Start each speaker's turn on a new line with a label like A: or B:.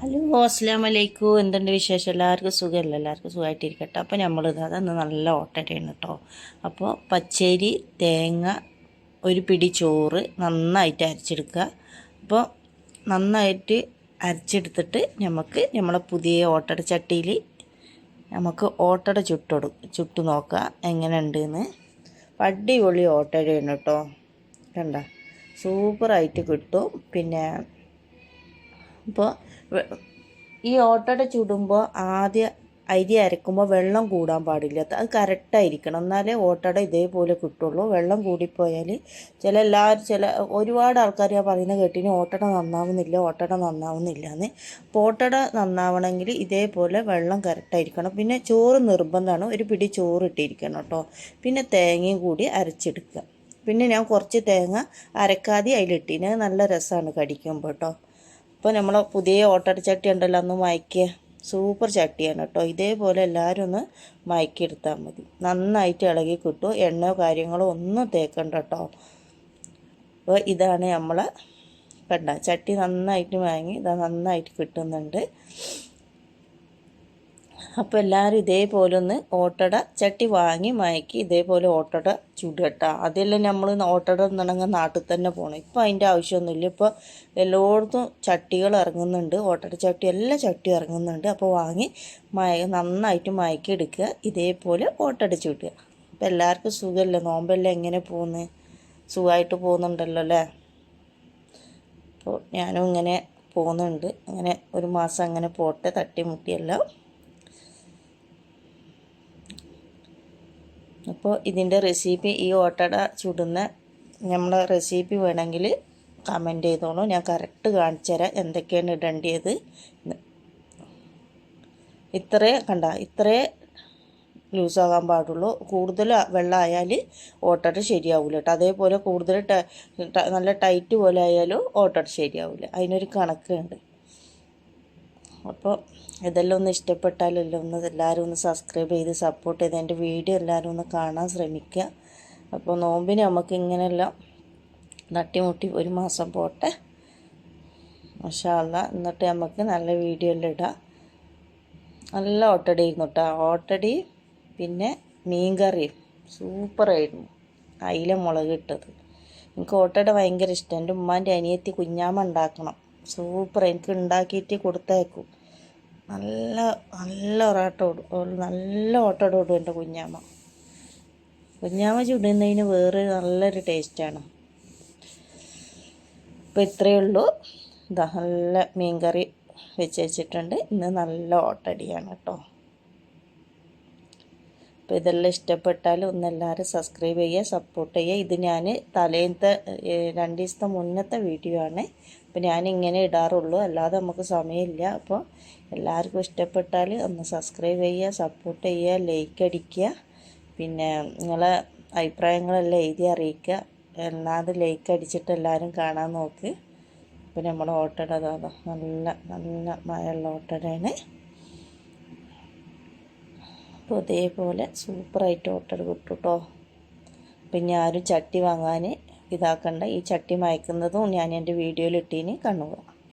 A: Hello. അസ്സാം വലൈക്കും എന്തുണ്ട് വിശേഷം? എല്ലാവർക്കും സുഖമല്ല? എല്ലാവർക്കും സുഖമായിട്ടിരിക്കട്ടെ. അപ്പോൾ നമ്മളിത് അതൊന്ന് നല്ല ഓട്ടടയാണ് കേട്ടോ അപ്പോൾ പച്ചരി തേങ്ങ ഒരു പിടി ചോറ് നന്നായിട്ട് അരച്ചെടുക്കുക. അപ്പോൾ നന്നായിട്ട് അരച്ചെടുത്തിട്ട് നമുക്ക് നമ്മളെ പുതിയ ഓട്ടട ചട്ടിയിൽ നമുക്ക് ഓട്ടട ചുട്ടൊടു. ചുട്ടു നോക്കുക എങ്ങനെ പടിപൊളി അടിപൊളി ഓട്ടടയാണ് കേട്ടോ കണ്ട? സൂപ്പറായിട്ട് കിട്ടും. പിന്നെ അപ്പോൾ ഈ ഓട്ടട ചുടുമ്പോൾ ആദ്യ അരി അരക്കുമ്പോൾ വെള്ളം കൂടാൻ പാടില്ല. അത് കറക്റ്റായിരിക്കണം എന്നാലേ ഓട്ടട ഇതേപോലെ കിട്ടുള്ളൂ. വെള്ളം കൂടിപ്പോയാൽ ചില എല്ലാവരും ചില ഒരുപാട് ആൾക്കാർ ഞാൻ പറയുന്ന കേട്ടിന് ഓട്ടട നന്നാവുന്നില്ല ഓട്ടട നന്നാവുന്നില്ല എന്ന് അപ്പോൾ ഓട്ടട നന്നാവണമെങ്കിൽ ഇതേപോലെ വെള്ളം കറക്റ്റായിരിക്കണം പിന്നെ ചോറ് നിർബന്ധമാണ്. ഒരു പിടി ചോറ് ഇട്ടിരിക്കണം കേട്ടോ. പിന്നെ തേങ്ങയും കൂടി അരച്ചെടുക്കുക. പിന്നെ ഞാൻ കുറച്ച് തേങ്ങ അരക്കാതെ അതിലിട്ടിന്. നല്ല രസമാണ് കടിക്കുമ്പോൾ കേട്ടോ. അപ്പോൾ നമ്മൾ പുതിയ ഓട്ടടച്ചട്ടി ഉണ്ടല്ലോ ഒന്ന് മയക്കുക സൂപ്പർ ചട്ടിയാണ് കേട്ടോ. ഇതേപോലെ എല്ലാവരും ഒന്ന് മയക്കിയെടുത്താൽ മതി. നന്നായിട്ട് ഇളകി കിട്ടും. എണ്ണയോ കാര്യങ്ങളോ ഒന്നും തേക്കണ്ട കേട്ടോ. അപ്പോൾ ഇതാണ് നമ്മൾ കണ്ട. ചട്ടി നന്നായിട്ട് വാങ്ങി ഇത് നന്നായിട്ട് കിട്ടുന്നുണ്ട്. അപ്പോൾ എല്ലാവരും ഇതേപോലെ ഒന്ന് ഓട്ടട ചട്ടി വാങ്ങി മയക്കി ഇതേപോലെ ഓട്ടട ചുടട്ട അതെല്ലാം നമ്മൾ ഓട്ടട നടങ്ങ നാട്ടിൽ തന്നെ പോകണം ഇപ്പോൾ അതിന്റെ ആവശ്യമൊന്നുമില്ല ഇപ്പോൾ എല്ലായിടത്തും ചട്ടികൾ ഇറങ്ങുന്നുണ്ട്. ഓട്ടട ചട്ടി എല്ലാ ചട്ടി ഇറങ്ങുന്നുണ്ട്. അപ്പോൾ വാങ്ങി മയ നന്നായിട്ട് മയക്കി എടുക്കുക ഇതേപോലെ ഓട്ടട ചുടുക. അപ്പോൾ എല്ലാവർക്കും സുഖമല്ലേ നോമ്പെല്ലാം എങ്ങനെ പോകുന്നത് സുഖമായിട്ട് പോകുന്നുണ്ടല്ലോ അല്ലേ? അപ്പോൾ ഞാനും ഇങ്ങനെ പോകുന്നുണ്ട്. അങ്ങനെ ഒരു മാസം അങ്ങനെ പോട്ടെ. തട്ടിമുട്ടിയെല്ലാം അപ്പോൾ ഇതിന്റെ റെസിപ്പി ഈ ഓട്ടട ചുടുന്ന നമ്മളെ റെസിപ്പി വേണമെങ്കിൽ കമന്റ് ചെയ്തോളൂ. ഞാൻ കറക്റ്റ് കാണിച്ചു തരാം എന്തൊക്കെയാണ് ഇടേണ്ടത്. ഇത്രേ കണ്ട ഇത്രേ ലൂസാകാൻ പാടുള്ളൂ. കൂടുതൽ വെള്ളമായാൽ ഓട്ടട ശരിയാവില്ല കേട്ടോ. അതേപോലെ കൂടുതൽ നല്ല ടൈറ്റ് പോലെ ആയാലും ഓട്ടട ശരിയാവില്ല അതിനൊരു കണക്കുണ്ട്. അപ്പോൾ ഇതെല്ലാം ഒന്ന് ഇഷ്ടപ്പെട്ടാലല്ലോ ഒന്ന് എല്ലാവരും ഒന്ന് സബ്സ്ക്രൈബ് ചെയ്ത് സപ്പോർട്ട് ചെയ്ത് എന്റെ വീഡിയോ എല്ലാവരും ഒന്ന് കാണാൻ ശ്രമിക്കുക അപ്പോൾ നോമ്പിന് നമുക്ക് ഇങ്ങനെയെല്ലാം തട്ടിമുട്ടി ഒരു മാസം പോട്ടെ. മഷാല്ല എന്നിട്ട് നമുക്ക് നല്ല വീഡിയോ എല്ലാം ഇടാം. നല്ല ഓട്ടടി ആയിരുന്നു കേട്ടോ ഓട്ടടി പിന്നെ മീൻകറിയും. സൂപ്പറായിരുന്നു അയില മുളക് ഇട്ടത്. എനിക്ക് ഓട്ടട ഭയങ്കര ഇഷ്ടം. എന്റെ ഉമ്മാന്റെ അനിയത്തി കുഞ്ഞാമ്മ ഉണ്ടാക്കണം. സൂപ്പർ എനിക്ക് ഉണ്ടാക്കിയിട്ട് കൊടുത്തയക്കും. നല്ല നല്ല ഒരാട്ടം നല്ല ഓട്ടം ഓടും എന്റെ കുഞ്ഞാമ്മ. കുഞ്ഞാമ്മ ചുടുന്നതിന് വേറെ നല്ലൊരു ടേസ്റ്റാണ് ഇപ്പം ഇത്രയേ ഉള്ളൂ. ഇതാ നല്ല മീൻകറി വെച്ച് വെച്ചിട്ടുണ്ട്. ഇന്ന് നല്ല ഓട്ടടിയാണ് കേട്ടോ. അപ്പോൾ ഇതെല്ലാം ഇഷ്ടപ്പെട്ടാൽ ഒന്ന് എല്ലാവരും സബ്സ്ക്രൈബ് ചെയ്യുക സപ്പോർട്ട് ചെയ്യുക. ഇത് ഞാൻ തലേന്നത്തെ രണ്ട് ദിവസത്തെ മുന്നത്തെ വീഡിയോ ആണ്. അപ്പോൾ ഞാനിങ്ങനെ ഇടാറുള്ളൂ. അല്ലാതെ നമുക്ക് സമയമില്ല. അപ്പോൾ എല്ലാവർക്കും ഇഷ്ടപ്പെട്ടാൽ ഒന്ന് സബ്സ്ക്രൈബ് ചെയ്യുക സപ്പോർട്ട് ചെയ്യുക ലൈക്ക് അടിക്കുക. പിന്നെ നിങ്ങളെ അഭിപ്രായങ്ങളെല്ലാം എഴുതി അറിയിക്കുക. എന്നാത് ലൈക്ക് അടിച്ചിട്ട് എല്ലാവരും കാണാൻ നോക്ക്. അപ്പോൾ നമ്മൾ ഓട്ടട നല്ല നല്ല മഴയുള്ള ഓട്ടടയാണ്. അപ്പോൾ ഇതേപോലെ സൂപ്പറായിട്ട് ഓട്ടർ കിട്ടും കേട്ടോ പിന്നെ ആരും ചട്ടി വാങ്ങാൻ ഇതാക്കണ്ട. ഈ ചട്ടി മയക്കുന്നതും ഞാൻ എന്റെ വീഡിയോയിൽ ഇട്ടീന് കണ്ണുക